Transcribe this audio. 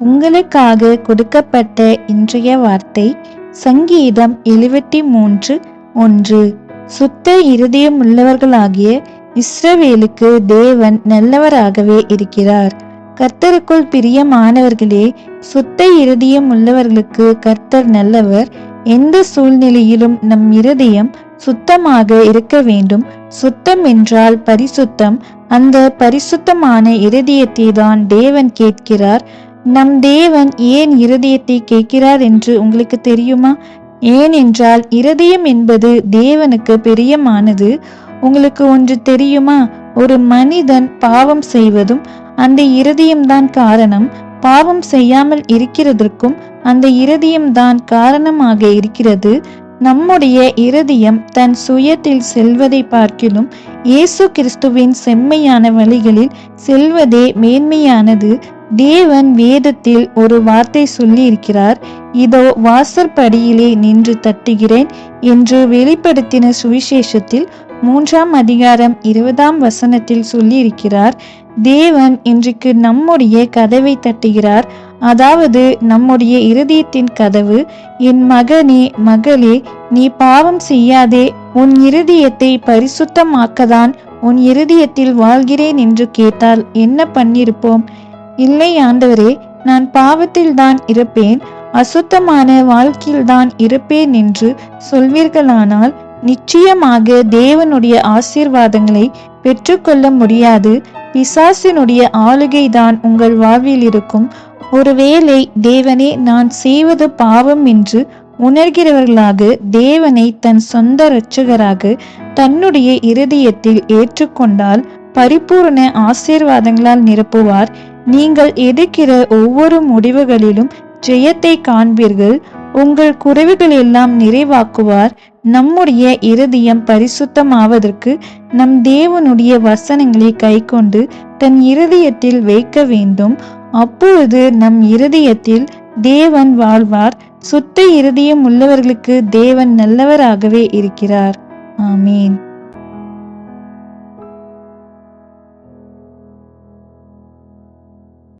உங்களுக்காக கொடுக்கப்பட்ட இன்றைய வார்த்தை சங்கீதம் எழுபத்தி மூன்று ஒன்று. சுத்த இருதயம் உள்ளவர்களாகிய இஸ்ரவேலுக்கு தேவன் நல்லவராகவே இருக்கிறார். கர்த்தருக்குள் பிரியமானவர்களே சுத்த இருதயம் உள்ளவர்களுக்கு கர்த்தர் நல்லவர். எந்த சூழ்நிலையிலும் நம் இருதயம் சுத்தமாக இருக்க வேண்டும். சுத்தம் என்றால் பரிசுத்தம். அந்த பரிசுத்தமான இருதயத்தை தான் தேவன் கேட்கிறார். நம் தேவன் ஏன் இருதயத்தை கேட்கிறார் என்று உங்களுக்கு தெரியுமா? ஏனென்றால் இருதயம் என்பது தேவனுக்கு பிரியமானது. உங்களுக்கு ஒன்று தெரியுமா? ஒரு மனிதன் பாவம் செய்வதும் அந்த இருதயம்தான் காரணம். பாவம் செய்யாமல் இருக்கிறதற்கும் அந்த இருதயம்தான் காரணமாக இருக்கிறது. நம்முடைய இருதயம் தன் சுயத்தில் செல்வதை பார்க்கிலும் இயேசு கிறிஸ்துவின் செம்மையான வழிகளில் செல்வதே மேன்மையானது. தேவன் வேதத்தில் ஒரு வார்த்தை சொல்லியிருக்கிறார் இதோ வாசற்படியிலே நின்று தட்டுகிறேன் என்று வெளிப்படுத்தின சுவிசேஷத்தில் மூன்றாம் அதிகாரம் இருபதாம் வசனத்தில் சொல்லியிருக்கிறார் தேவன் இன்றைக்கு நம்முடைய கதவை தட்டுகிறார் அதாவது நம்முடைய இருதயத்தின் கதவு என் மகனே மகளே நீ பாவம் செய்யாதே உன் இருதயத்தை பரிசுத்தமாக்கதான் உன் இருதயத்தில் வாழ்கிறேன் என்று கேட்டால் என்ன பண்ணிருப்போம் இல்லை ஆண்டவரே நான் பாவத்தில்தான் இருப்பேன் அசுத்தமான வாழ்க்கையில்தான் இருப்பேன் என்று சொல்வீர்களானால் நிச்சயமாக தேவனுடைய ஆசீர்வாதங்களை பெற்றுக்கொள்ள முடியாது. பிசாசினுடைய ஆளுகைதான் உங்கள் வாழ்வில் இருக்கும். ஒருவேளை தேவனே நான் செய்வது பாவம் என்று உணர்கிறவர்களாக தேவனை தன் சொந்த இரட்சகராக தன்னுடைய இருதயத்தில் ஏற்றுக்கொண்டால் பரிபூர்ண ஆசீர்வாதங்களால் நிரப்புவார். நீங்கள் எடுக்கிற ஒவ்வொரு முடிவுகளிலும் ஜெயத்தை காண்பீர்கள். உங்கள் குறைவுகள் எல்லாம் நிறைவாக்குவார். நம்முடைய இருதயம் பரிசுத்தமாவதற்கு நம் தேவனுடைய வசனங்களை கைக்கொண்டு தன் இருதயத்தில் வைக்க வேண்டும். அப்பொழுது நம் இருதயத்தில் தேவன் வாழ்வார். சுத்த இருதயம் உள்ளவர்களுக்கு தேவன் நல்லவராகவே இருக்கிறார். ஆமீன்.